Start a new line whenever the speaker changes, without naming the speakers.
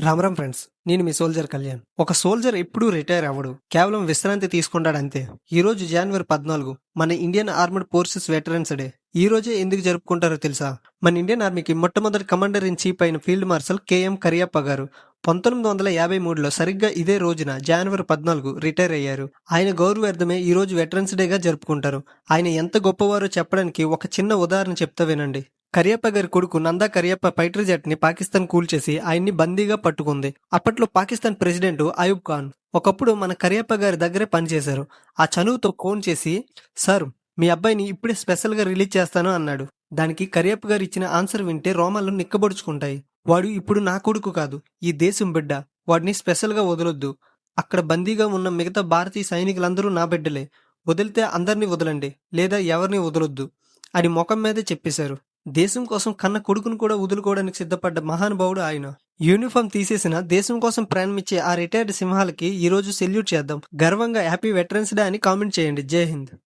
Ram Ram friends నేను మీ soldier Kalyan. ఒక soldier ఎప్పుడూ రిటైర్ అవ్వడు. కేవలం విశ్రాంతి తీసుకుంటాడు అంతే ఈ రోజు జనవరి పద్నాలుగు మన Indian armed forces veterans day. ఈ రోజే ఎందుకు జరుపుకుంటారో తెలుసా? మన ఇండియన్ ఆర్మీకి మొట్టమొదటి కమాండర్ ఇన్ చీఫ్ అయిన ఫీల్డ్ మార్షల్ కేఎం కరియప్ప గారు పంతొమ్మిది వందల యాభై మూడులో సరిగ్గా ఇదే రోజున జనవరి పద్నాలుగు రిటైర్ అయ్యారు. ఆయన గౌరవార్థమే ఈ రోజు వెటరన్స్ డేగా జరుపుకుంటారు. ఆయన ఎంత గొప్పవారో చెప్పడానికి ఒక చిన్న ఉదాహరణ చెప్తా వినండి. కరియప్ప గారి కొడుకు నందా కరియప్ప ఫైటర్ జెట్ని పాకిస్తాన్ కూల్చేసి ఆయన్ని బందీగా పట్టుకుంది. అప్పట్లో పాకిస్తాన్ ప్రెసిడెంట్ అయూబ్ ఖాన్ ఒకప్పుడు మన కరియప్ప గారి దగ్గరే పనిచేశారు. ఆ చనువుతో ఫోన్ చేసి సార్ మీ అబ్బాయిని ఇప్పుడే స్పెషల్గా రిలీజ్ చేస్తాను అన్నాడు. దానికి కరియప్ప గారు ఇచ్చిన ఆన్సర్ వింటే రోమాలు నిక్కబడుచుకుంటాయి. వాడు ఇప్పుడు నా కొడుకు కాదు ఈ దేశం బిడ్డ. వాడిని స్పెషల్గా వదలొద్దు. అక్కడ బందీగా ఉన్న మిగతా భారతీయ సైనికులందరూ నా బిడ్డలే. వదిలితే అందరినీ వదలండి లేదా ఎవరిని వదలొద్దు అని ముఖం మీదే చెప్పేశారు. దేశం కోసం కన్న కొడుకును కూడా వదులుకోవడానికి సిద్ధపడ్డ మహానుభావుడు ఆయన. యూనిఫామ్ తీసేసిన దేశం కోసం ప్రయాణమిచ్చే ఆ రిటైర్డ్ సింహాలకి ఈ రోజు సెల్యూట్ చేద్దాం. గర్వంగా హ్యాపీ వెటరన్స్ డే అని కామెంట్ చేయండి. జై హింద్.